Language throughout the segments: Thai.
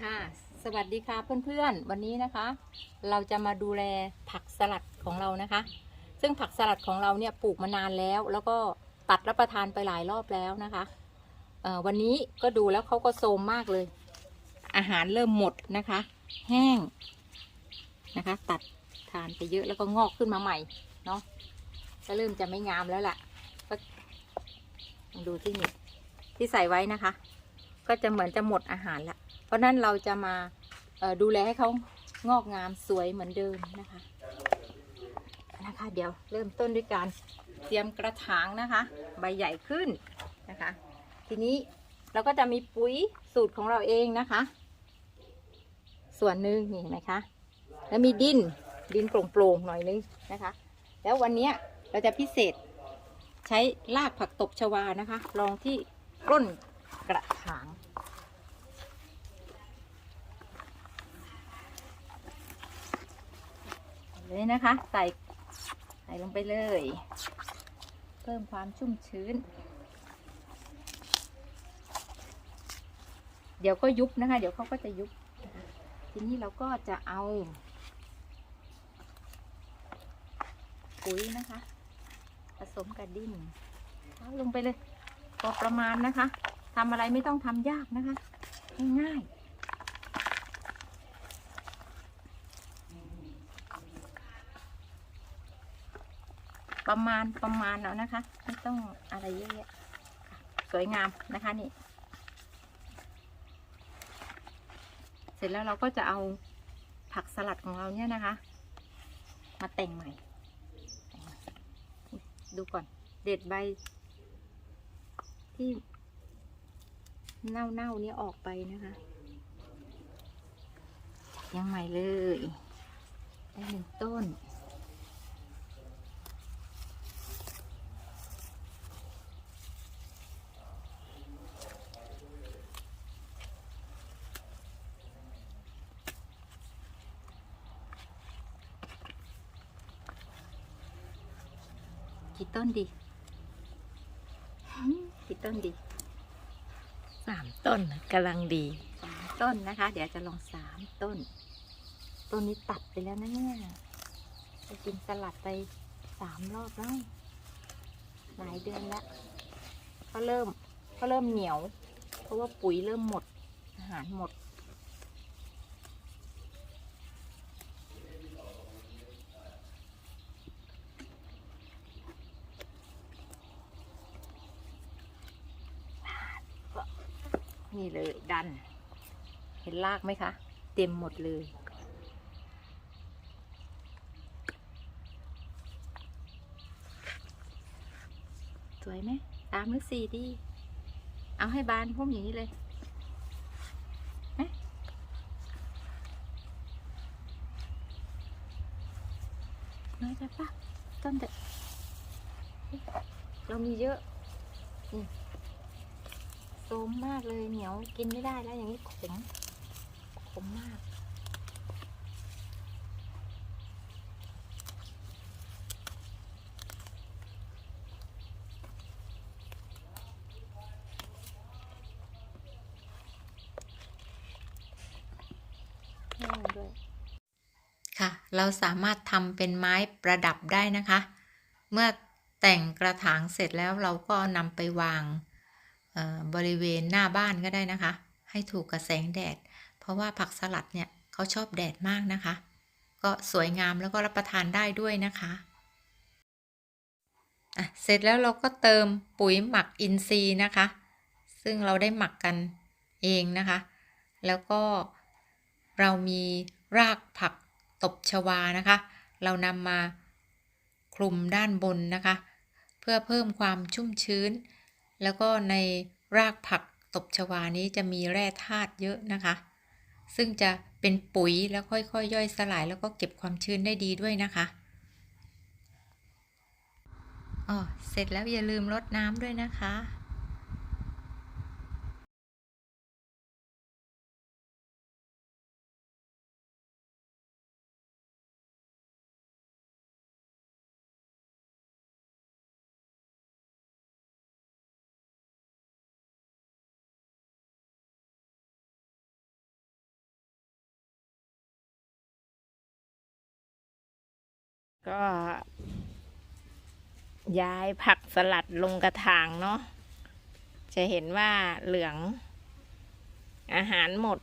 ค่ะ สวัสดีค่ะเพื่อนๆ วันนี้นะคะ เราจะมาดูแลผักสลัดของเรานะคะ ซึ่งผักสลัดของเราเนี่ยปลูกมานานแล้ว แล้วก็ตัดรับประทานไปหลายรอบแล้วนะคะวันนี้ก็ดูแล้วเขาก็โทรมมากเลย อาหารเริ่มหมดนะคะ แห้งนะคะ ตัดทานไปเยอะแล้วก็งอกขึ้นมาใหม่เนาะก็เริ่มจะไม่งามแล้วล่ะก็ลองดูที่นี่ที่ใส่ไว้นะคะ ก็จะเหมือนจะหมดอาหารละ ราะนั้นเราจะมาดูแลให้เขางอกงามสวยเหมือนเดิมนะคะนะคะ เดี๋ยวเริ่มต้นด้วยการเตรียมกระถางนะคะ ใบใหญ่ขึ้นนะคะ ทีนี้เราก็จะมีปุ๋ยสูตรของเราเองนะคะ ส่วนหนึ่งนี่เห็นไหมคะ แล้วมีดินดินโปร่งๆหน่อยนึงนะคะ แล้ววันนี้เราจะพิเศษใช้รากผักตบชวานะคะรองที่ก้นกระถาง เลยนะคะ ใส่ใส่ลงไปเลย เพิ่มความชุ่มชื้น เดี๋ยวก็ยุบนะคะ เดี๋ยวเขาก็จะยุบ ทีนี้เราก็จะเอาปุ๋ยนะคะ ผสมกับดินเท้าลงไปเลยพอประมาณนะคะทำอะไรไม่ต้องทำยากนะคะ ง่ายๆ ประมาณประมาณเอานะคะ ไม่ต้องอะไรเยอะแยะค่ะสวยงามนะคะนี่ เสร็จแล้วเราก็จะเอาผักสลัดของเราเนี่ยนะคะ มาแต่งใหม่ ดูก่อน เด็ดใบ ที่เน่าๆเนี้ออกไปนะคะ ยังใหม่เลยได้หนึ่งต้น กี่ต้นดี กี่ต้นดีสามต้นน่ะกำลังดีสามต้นนะคะ เดี๋ยวจะลองสามต้น ต้นนี้ตัดไปแล้วนะเนี่ยไปกินสลัดไปสามรอบแล้วหลายเดือนแล้วก็เริ่มก็เริ่มเหนียว เพราะว่าปุ๋ยเริ่มหมด อาหารหมด นี่เลยดัน เห็นรากไหมคะ เต็มหมดเลย สวยไหมตามหรือสี่ดี เอาให้บานพุ่มอย่างนี้เลยไหมน้อยไปปะต้นเด็ดเรามีเยอะ โซมมากเลยเหนียวกินไม่ได้แล้วอย่างนี้ขมขมมากค่ะ เราสามารถทำเป็นไม้ประดับได้นะคะ เมื่อแต่งกระถางเสร็จแล้วเราก็นำไปวาง บริเวณหน้าบ้านก็ได้นะคะ ให้ถูกกับแสงแดด เพราะว่าผักสลัดเนี่ยเขาชอบแดดมากนะคะ ก็สวยงามแล้วก็รับประทานได้ด้วยนะคะอะเสร็จแล้วเราก็เติมปุ๋ยหมักอินทรีย์นะคะ ซึ่งเราได้หมักกันเองนะคะ แล้วก็เรามีรากผักตบชวานะคะ เรานำมาคลุมด้านบนนะคะ เพื่อเพิ่มความชุ่มชื้น แล้วก็ในรากผักตบชวานี้จะมีแร่ธาตุเยอะนะคะ ซึ่งจะเป็นปุ๋ยแล้วค่อยๆยย่อยสลาย แล้วก็เก็บความชื้นได้ดีด้วยนะคะอ๋อเสร็จแล้วอย่าลืมรดน้ำด้วยนะคะ ก็ ย้ายผักสลัดลงกระถางเนาะจะเห็นว่าเหลือง อาหารหมด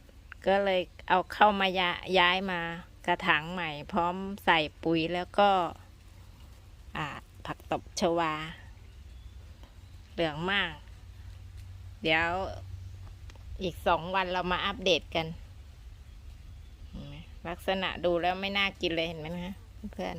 ก็เลยเอาเข้ามายาย้ายมากระถางใหม่ พร้อมใส่ปุ๋ยแล้วก็ผักตบชวา เหลืองมาก เดี๋ยวอีกสองวันเรามาอัปเดตกัน ลักษณะดูแล้วไม่น่ากินเลยเห็นไหมนะเพื่อน